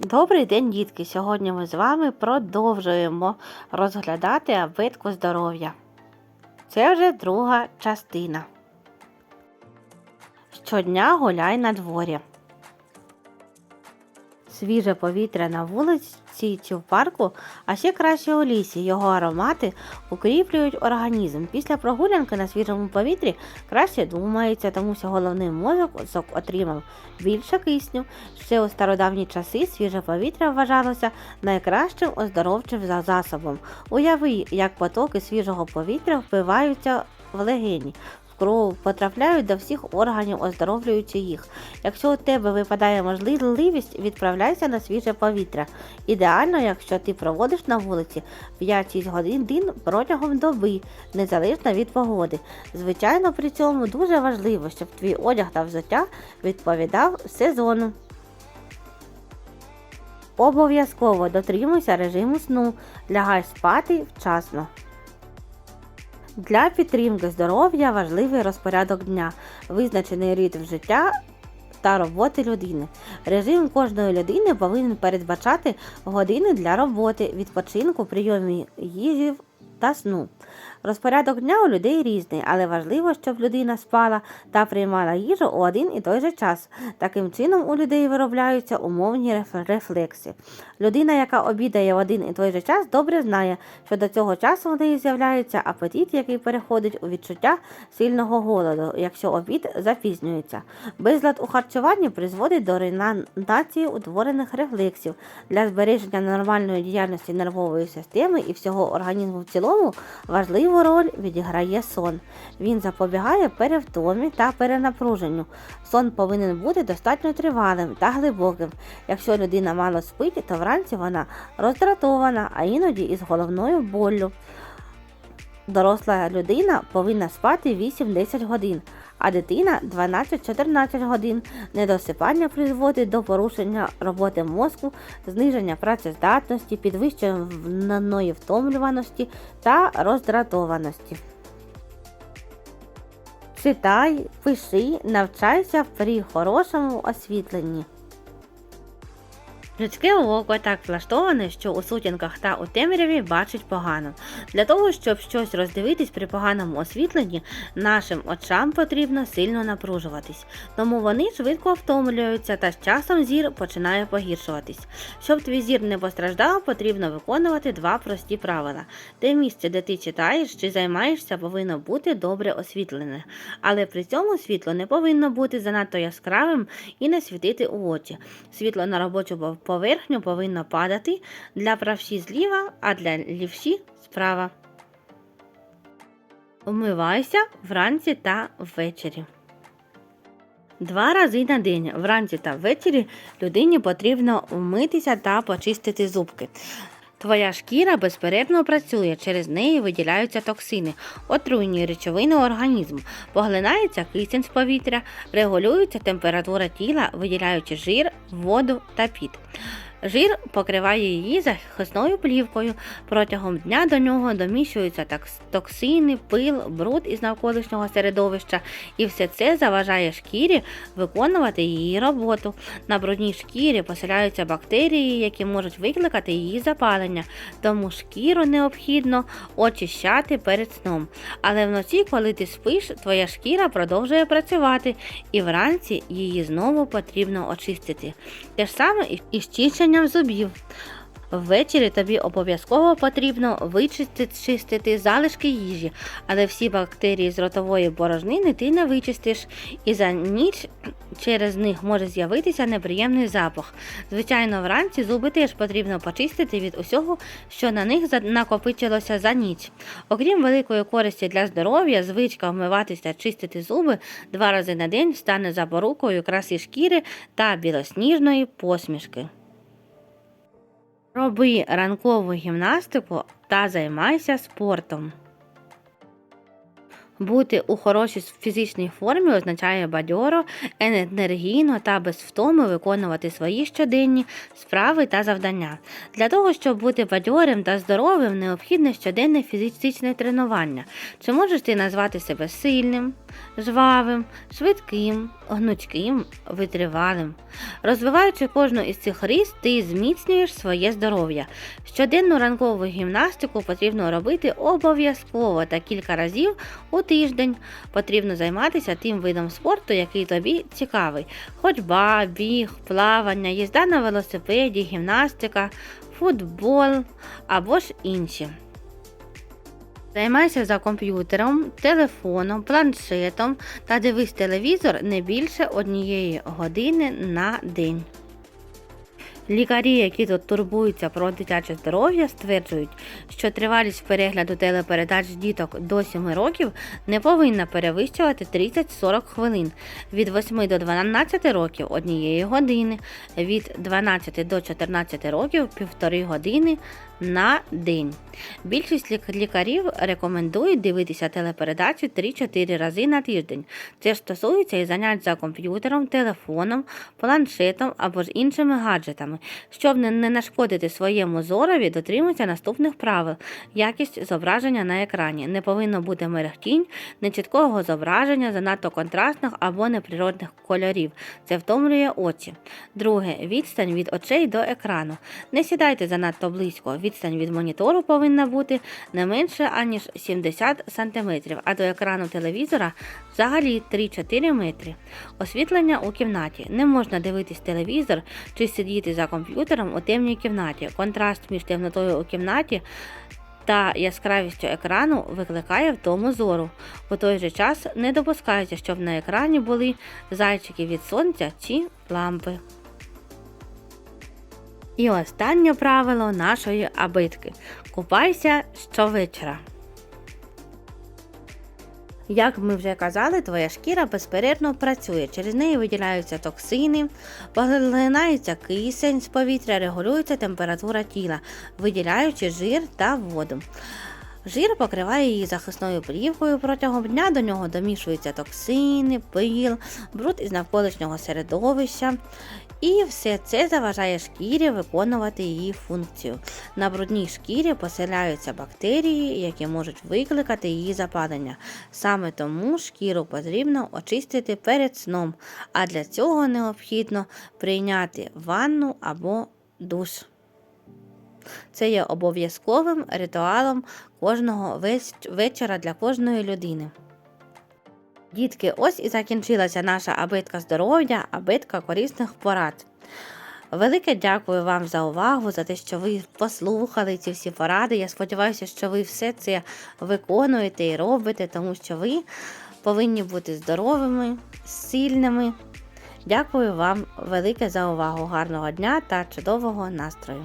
Добрий день, дітки! Сьогодні ми з вами продовжуємо розглядати абетку здоров'я. Це вже друга частина. Щодня гуляй на дворі. Свіже повітря на вулиці чи в парку, а ще краще у лісі. Його аромати укріплюють організм. Після прогулянки на свіжому повітрі краще думається, тому що головний мозок отримав більше кисню. Ще у стародавні часи свіже повітря вважалося найкращим оздоровчим засобом. Уяви, як потоки свіжого повітря впиваються в легені. Кров потрапляють до всіх органів, оздоровлюючи їх. Якщо у тебе випадає можливість, відправляйся на свіже повітря. Ідеально, якщо ти проводиш на вулиці 5-6 годин протягом доби, незалежно від погоди. Звичайно, при цьому дуже важливо, щоб твій одяг та взуття відповідав сезону. Обов'язково дотримуйся режиму сну, лягай спати вчасно. Для підтримки здоров'я важливий розпорядок дня, визначений ритм життя та роботи людини. Режим кожної людини повинен передбачати години для роботи, відпочинку, прийомі їжі та сну. Розпорядок дня у людей різний, але важливо, щоб людина спала та приймала їжу у один і той же час. Таким чином у людей виробляються умовні рефлекси. Людина, яка обідає в один і той же час, добре знає, що до цього часу в неї з'являється апетит, який переходить у відчуття сильного голоду, якщо обід запізнюється. Безлад у харчуванні призводить до руйнації утворених рефлексів. Для збереження нормальної діяльності нервової системи і всього організму в цілому важливу роль відіграє сон. Він запобігає перевтомі та перенапруженню. Сон повинен бути достатньо тривалим та глибоким. Якщо людина мало спить, то вранці вона роздратована, а іноді із головною боллю. Доросла людина повинна спати 8-10 годин, а дитина 12-14 годин. Недосипання призводить до порушення роботи мозку, зниження працездатності, підвищеної втомлюваності та роздратованості. Читай, пиши, навчайся при хорошому освітленні. Людське око так влаштоване, що у сутінках та у темряві бачить погано. Для того, щоб щось роздивитись при поганому освітленні, нашим очам потрібно сильно напружуватись, тому вони швидко втомлюються та з часом зір починає погіршуватись. Щоб твій зір не постраждав, потрібно виконувати два прості правила. Те місце, де ти читаєш чи займаєшся, повинно бути добре освітлене, але при цьому світло не повинно бути занадто яскравим і не світити у очі. Світло на робочу поверхню повинно падати для правші зліва, а для лівші справа. Умивайся вранці та ввечері. Два рази на день, вранці та ввечері, людині потрібно вмитися та почистити зубки. Твоя шкіра безперервно працює, через неї виділяються токсини, отруйні речовини організму, поглинається кисень з повітря, регулюється температура тіла, виділяючи жир, воду та піт. Жир покриває її захисною плівкою. Протягом дня до нього доміщуються токсини, пил, бруд із навколишнього середовища, і все це заважає шкірі виконувати її роботу. На брудній шкірі поселяються бактерії, які можуть викликати її запалення, тому шкіру необхідно очищати перед сном. Але вночі, коли ти спиш, твоя шкіра продовжує працювати, і вранці її знову потрібно очистити. Те ж саме і- з чищенням зубів. Ввечері тобі обов'язково потрібно вичистити залишки їжі, але всі бактерії з ротової порожнини ти не вичистиш, і за ніч через них може з'явитися неприємний запах. Звичайно, вранці зуби теж потрібно почистити від усього, що на них накопичилося за ніч. Окрім великої користі для здоров'я, звичка вмиватися та чистити зуби два рази на день стане запорукою краси шкіри та білосніжної посмішки. Роби ранкову гімнастику та займайся спортом. Бути у хорошій фізичній формі означає бадьоро, енергійно та без втоми виконувати свої щоденні справи та завдання. Для того, щоб бути бадьорим та здоровим, необхідне щоденне фізичне тренування. Чи можеш ти назвати себе сильним, жвавим, швидким, гнучким, витривалим? Розвиваючи кожну із цих рис, ти зміцнюєш своє здоров'я. Щоденну ранкову гімнастику потрібно робити обов'язково та кілька разів у тиждень. Потрібно займатися тим видом спорту, який тобі цікавий: ходьба, біг, плавання, їзда на велосипеді, гімнастика, футбол або ж інші. Займайся за комп'ютером, телефоном, планшетом та дивись телевізор не більше однієї години на день. Лікарі, які тут турбуються про дитяче здоров'я, стверджують, що тривалість перегляду телепередач діток до 7 років не повинна перевищувати 30-40 хвилин, від 8 до 12 років однієї години, від 12 до 14 років півтори години на день. Більшість лікарів рекомендують дивитися телепередачі 3-4 рази на тиждень. Це стосується і занять за комп'ютером, телефоном, планшетом або ж іншими гаджетами. Щоб не нашкодити своєму зорові, дотримуйся наступних правил. Якість зображення на екрані. Не повинно бути мерехтінь, нечіткого зображення, занадто контрастних або неприродних кольорів. Це втомлює очі. Друге відстань від очей до екрану. Не сідайте занадто близько. Відстань від монітору повинна бути не менше аніж 70 см, а до екрану телевізора взагалі 3-4 метри. Освітлення у кімнаті. Не можна дивитись телевізор чи сидіти за комп'ютером у темній кімнаті. Контраст між темнотою у кімнаті та яскравістю екрану викликає втому зору. У той же час не допускається, щоб на екрані були зайчики від сонця чи лампи. І останнє правило нашої абитки. Купайся щовечора. Як ми вже казали, твоя шкіра безперервно працює. Через неї виділяються токсини, поглинається кисень з повітря, регулюється температура тіла, виділяючи жир та воду. Жир покриває її захисною плівкою протягом дня, до нього домішуються токсини, пил, бруд із навколишнього середовища. І все це заважає шкірі виконувати її функцію. На брудній шкірі поселяються бактерії, які можуть викликати її запалення. Саме тому шкіру потрібно очистити перед сном, а для цього необхідно прийняти ванну або душ. Це є обов'язковим ритуалом кожного вечора для кожної людини. Дітки, ось і закінчилася наша абитка здоров'я, абитка корисних порад. Велике дякую вам за увагу, за те, що ви послухали ці всі поради. Я сподіваюся, що ви все це виконуєте і робите, тому що ви повинні бути здоровими, сильними. Дякую вам велике за увагу. Гарного дня та чудового настрою!